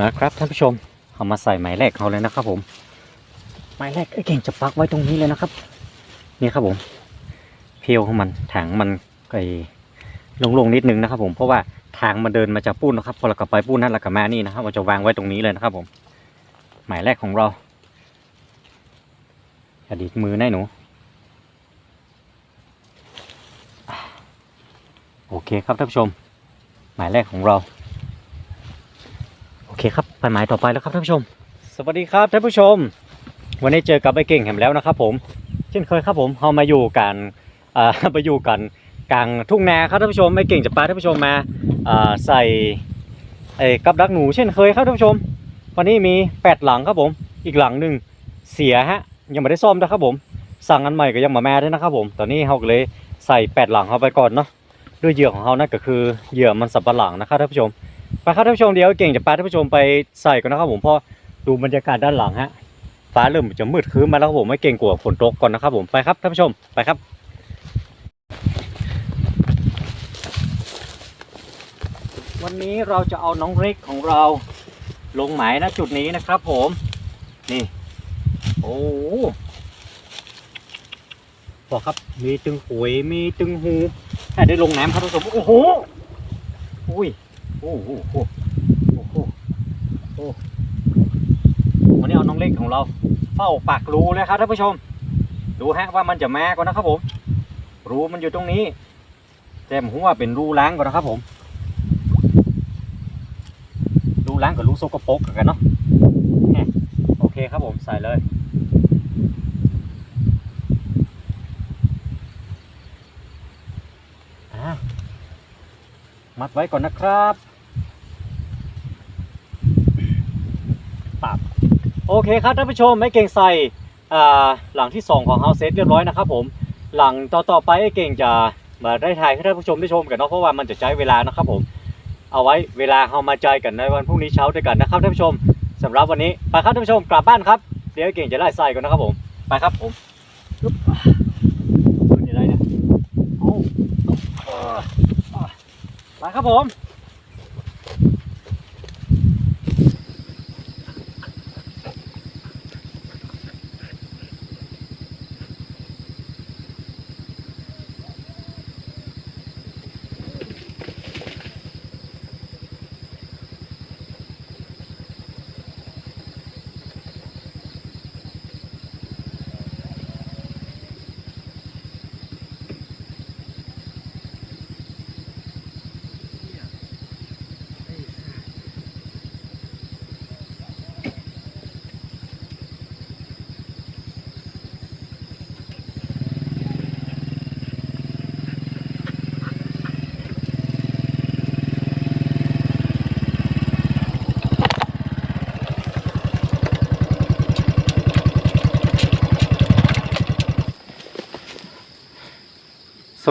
มาครับท่านผู้ชมเอามาใส่หมายแรกเขาเลยนะครับ ผมหมายแรกไอ้เก่งจะปักไว้ตรงนี้เลยนะครับ นี่ครับผมเพียวของมันถังมันไอ้ลงๆนิดนึงนะครับ ผมเพราะว่าทางมันเดินมาจากปูนนะครับพอเรากลับไปปูนนั่นเรากลับมานี่นะครับเราจะวางไว้ตรงนี้เลยนะครับ ผม หมายแรกของเราอย่าดีดมือแน่หนูโอเคครับท่านผู้ชม หมายแรกของเรา เคครับไปหมายต่อไปแล้วครับท่านผู้ชม สวัสดีครับท่านผู้ชม วันนี้เจอกับไอ้เก่งแหมแล้วนะครับ ผม เช่นเคยครับผมเรามาอยู่กันอ่ามาอยู่กันกลางทุ่งนาครับท่านผู้ชมไอ้เก่งจะพาท่านผู้ชมมาอ่าใส่ไอ้กับดักหนูเช่นเคยครับท่านผู้ชม วันนี้มีแปดหลังครับผม อีกหลังหนึ่งเสียฮะยังไม่ได้ซ่อมนะครับผม สั่งอันใหม่ก็ยังมาแม่ด้วยนะครับผม ตอนนี้เราก็เลยใส่แปดหลังเข้าไปก่อนเนาะด้วยเหยื่อของเรานั่นก็คือเหยื่อมันสับปะหลังนะครับท่านผู้ชม ไปครับท่านผู้ชมเดี๋ยวเก่งจะพาท่านผู้ชมไปใส่ก่อนนะครับผมเพราะดูบรรยากาศด้านหลังฮะฟ้าเริ่มจะมืดครึ้มมาแล้วครับผมไม่เก่งกลัวฝนตกก่อนนะครับผมไปครับท่านผู้ชมไปครับวันนี้เราจะเอาน้องเล็กของเราลงหมายณจุดนี้นะครับผมนี่โอ้บอกครับมีตึงหวยมีตึงหูแค่ได้ลงน้ำครับท่านผู้ชมโอ้โหอุ้ย โอ้โหโอ้โหโอ้โหวันนี้เอาน้องเล็กของเรา เฝ้าปากรูเลยครับท่านผู้ชม ดูฮะว่ามันจะมาก่อนนะครับผม รูมันอยู่ตรงนี้แจมหัวเป็นรูล้างก่อนนะครับผม รูล้างกับรูโซกโปรกกันเนาะโอเคครับผมใส่เลยมัดไว้ก่อนนะครับ โอเคครับท่านผู้ชมไม่เก่งใส่อ่าหลังที่สองของเฮาเซตเรียบร้อยนะครับผมหลังต่อๆไปไอ้เก่งจะมาได้ถ่ายให้ท่านผู้ชมได้ชมกันเนาะเพราะว่ามันจะใช้เวลานะครับผมเอาไว้เวลาเฮามาใจอยกันในวันพรุ่งนี้เช้าด้วยกันนะครับท่านผู้ชมสำหรับวันนี้ไปครับท่านผู้ชมกลับบ้านครับเดี๋ยวไอ้เก่งจะไล่ใส่ก่อนนะครับผมไปครับผมปึ๊บขึ้นยังไงเนี่ยเอาเอาเอาไปครับผม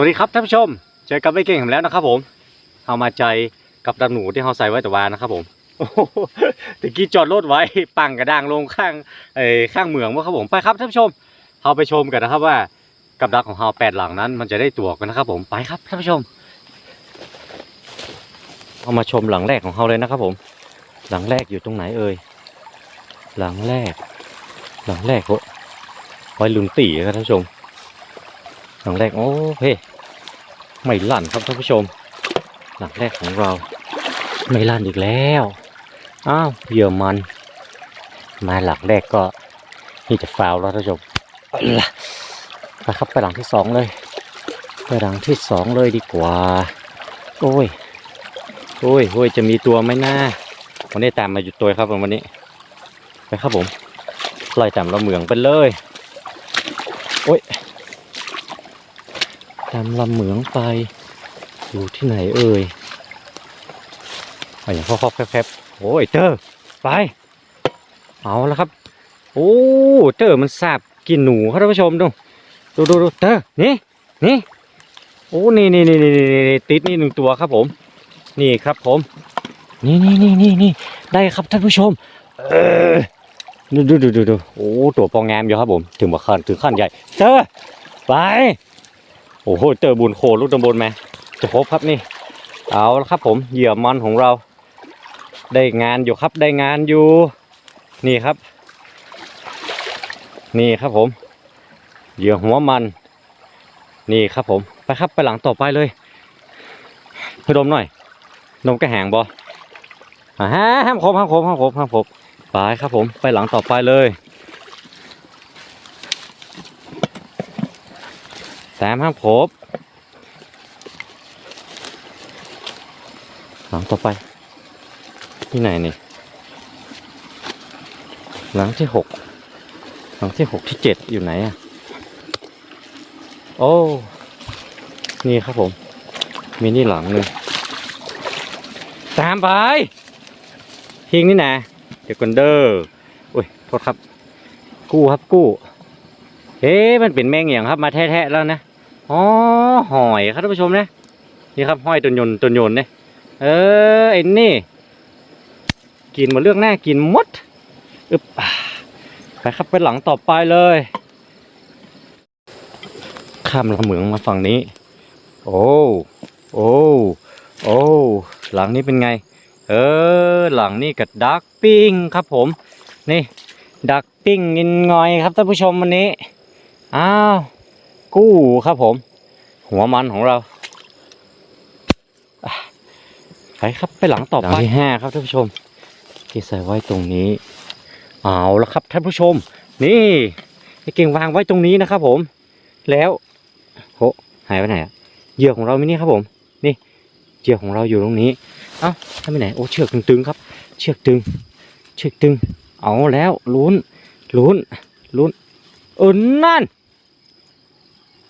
วัสดีครับท่านผู้ชม เจอกับไอ้เก่งผมแล้วนะครับผมเอามาใจกับดักหนูที่เขาใส่ไว้แต่วานะครับผมตะกี้จอดรถไว้ปังกระด้างลงข้างเอ้ข้างเหมืองว่าครับผมไปครับท่านผู้ชมเราไปชมกันนะครับว่ากับดักของเราแปดหลังนั้น มันจะได้ตัวกันนะครับผมไปครับท่านผู้ชม เอามาชมหลังแรกของเราเลยนะครับผม หลังแรกอยู่ตรงไหนเอ่ยหลังแรก หลังแรกโหไว้ลุนตีครับท่านผู้ชมหลังแรกโอ้เพ่ ไม่ลั่นครับท่านผู้ชม หลังแรกของเรา ไม่ลั่นอีกแล้ว อ้าวเหยื่อมัน มาหลังแรกก็นี่จะฟาวแล้วท่านผู้ชมไปละไปครับไปหลังที่สองเลย ไปหลังที่สองเลยดีกว่า โอ้ย โอ้ยโอ้ยจะมีตัวไหมนะวันนี้ตามมาอยู่ตัวครับวันนี้ ไปครับผมไล่ตามเราเหมืองไปเลย โอ้ย ตามลำเหมืองไป อยู่ที่ไหนเอ่ยไปอย่างครอบๆแคบๆโอ้ยเจอไป เอาแล้วครับ โอ้เจอมันสาบกินหนูครับท่านผู้ชมดูดูดูดูเจอนี่นี่โอ้นี่นี่นี่นี่นี่ติดนี่หนึ่งตัวครับผม นี่ครับผม นี่นี่นี่นี่นี่ได้ครับท่านผู้ชม เออดูดูดูดูดูโอ้ตัวปองแงมอยู่ครับผม ถึงว่าขั้นถึงขั้นใหญ่เจอไป โอ้โหเจอบุญโคลูกตำบลมจะพบครับนี่ เอาละครับผมเหยื่อมันของเรา ได้งานอยู่ครับได้งานอยู่ นี่ครับ นี่ครับผม เหยื่อหัวมัน นี่ครับผม ไปครับไปหลังต่อไปเลยให้ดมหน่อยดมกระแหงบออ่าฮะห้ามครบห้ามครบห้ามครบห้ามครบไปครับผมไปหลังต่อไปเลย แต้มห้ามครบหลังต่อไป ที่ไหนนี่ หลังที่หกหลังที่หกที่เจ็ดอยู่ไหนอะโอ้ นี่ครับผม มีนี่หลังหนึ่งตามไปทิ้งนี่นะเดี๋ยวกันเดอร์โอ้ยโทษครับ กู้ครับกู้เอ๊ะมันเป็นแมงอย่างครับมาแท้ๆแล้วนะ อ๋อหอยครับท่านผู้ชมนะนี่ครับห้อยตัวยนต์ตัวยนเนี่ยเออไอ้นี่กินหมาเรื่องหน้ากินมดอึบไปครับไปหลังต่อไปเลยข้ามลำเหมืองมาฝั่งนี้ โอ้โอ้โอ้หลังนี้เป็นไง เออหลังนี้กับดักปิ้งครับผม นี่ดักปิ้งงินงอยครับท่านผู้ชมวันนี้อ้าว กู้ครับผม หัวมันของเราอะไปครับไปหลังต่อไปที่ห้าครับท่านผู้ชม ที่ใส่ไว้ตรงนี้ เอาละครับท่านผู้ชม นี่ไอ้เก่งวางไว้ตรงนี้นะครับ ผม แล้วโหหายไปไหนอะเหยื่อของเราไม่นี่ครับผม นี่เหยื่อของเราอยู่ตรงนี้ เอ้าทำไปไหนโอ้เชือกตึงๆครับ เชือกตึง เชือกตึง เอาแล้วลุ้นลุ้นลุ้นเออนั่น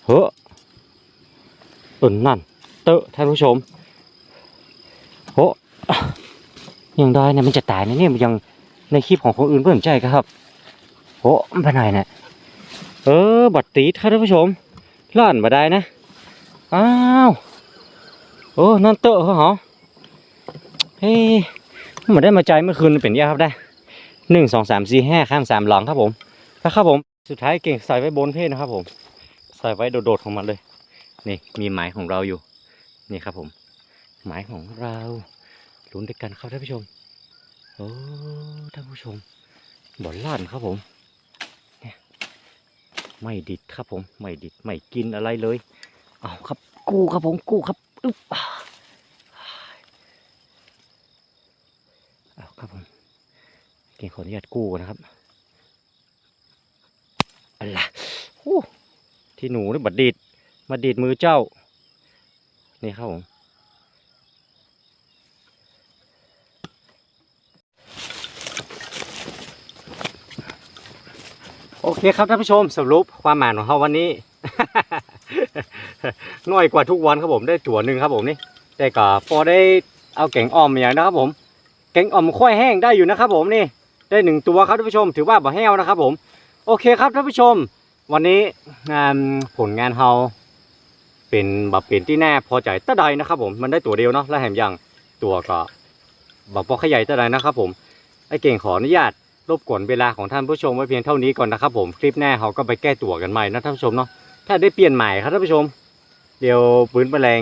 เฮ้อเออนั่น เตอะท่านผู้ชมโหยังได้เนี่ยมันจะตายนะเนี่ยมันยังในคลิปของคนอื่นเพิ่มใจครับโอ้มันไปไหนเนี่ยเออ บัดตีดครับท่านผู้ชมล่อนมาได้นะ อ้าวโอ้นั่นเตอะเขาเหรอเฮ้ยมันได้มาใจเมื่อคืนเป็นยังครับได้หนึ่งสองสามสี่ห้าข้ามสามหลังครับผมนะครับผม สุดท้ายเก่งใส่ไว้บนเพศนะครับผม ใส่ไว้โดดๆของมันเลย นี่มีหมายของเราอยู่ นี่ครับผม หมายของเราลุ้นด้วยกันครับท่านผู้ชม โอ้ท่านผู้ชมบ่อนล่านครับผมนี่ไม่ดิดครับผม ไม่ดิดไม่กินอะไรเลย เอาครับ กู้ครับผมกู้ครับอึ๊บเอาครับผมเก่งขออนุญาตกู้นะครับอะไรโอ้ ที่หนูนี่บัดดีดมาดีดมือเจ้า นี่ครับผมโอเคครับท่านผู้ชมสรุปความหมายของเขาวันนี้ น้อยกว่าทุกวันครับผมได้ตัวหนึ่งครับผมนี่แต่ก็พอได้เอาแกงอ่อมอย่างนะครับผมแกงอ่อมค่อยแห้งได้อยู่นะครับผมนี่ได้หนึ่งตัวครับท่านผู้ชมถือว่าบ่แห้วนะครับผม โอเคครับท่านผู้ชม วันนี้ผลงานเฮาเป็นแบบเป็นที่แน่พอใจตะใดนะครับ ผมมันได้ตัวเดียวเนาะและแถมยังตัวก็แบบพอขยายตะใดนะครับผมไอ้เก่งขออนุญาตรบกวนเวลาของท่านผู้ชมไว้เพียงเท่านี้ก่อนนะครับ ผมคลิปหน้าเขาก็ไปแก้ตัวกันใหม่นะท่านผู้ชมเนาะถ้าได้เปลี่ยนใหม่ครับท่านผู้ชม เดี๋ยวปืนแมลง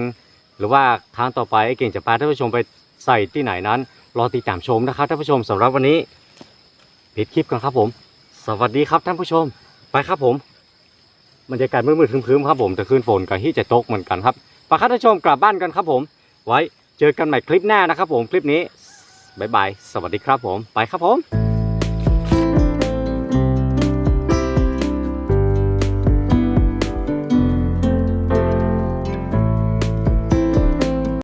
หรือว่าครั้งต่อไปไอ้เก่งจะพาท่านผู้ชมไปใส่ที่ไหนนั้น รอติดตามชมนะครับท่านผู้ชมสำหรับวันนี้ปิดคลิปกันครับผม สวัสดีครับท่านผู้ชม ไปครับผม บรรยากาศมืดๆครึ้มๆครับผมแต่คืนฝนกับที่จะตกเหมือนกันครับไปครับท่านผู้ชมกลับบ้านกันครับผม ไว้เจอกันใหม่คลิปหน้านะครับผมคลิปนี้บ๊ายบายสวัสดีครับผมไปครับผม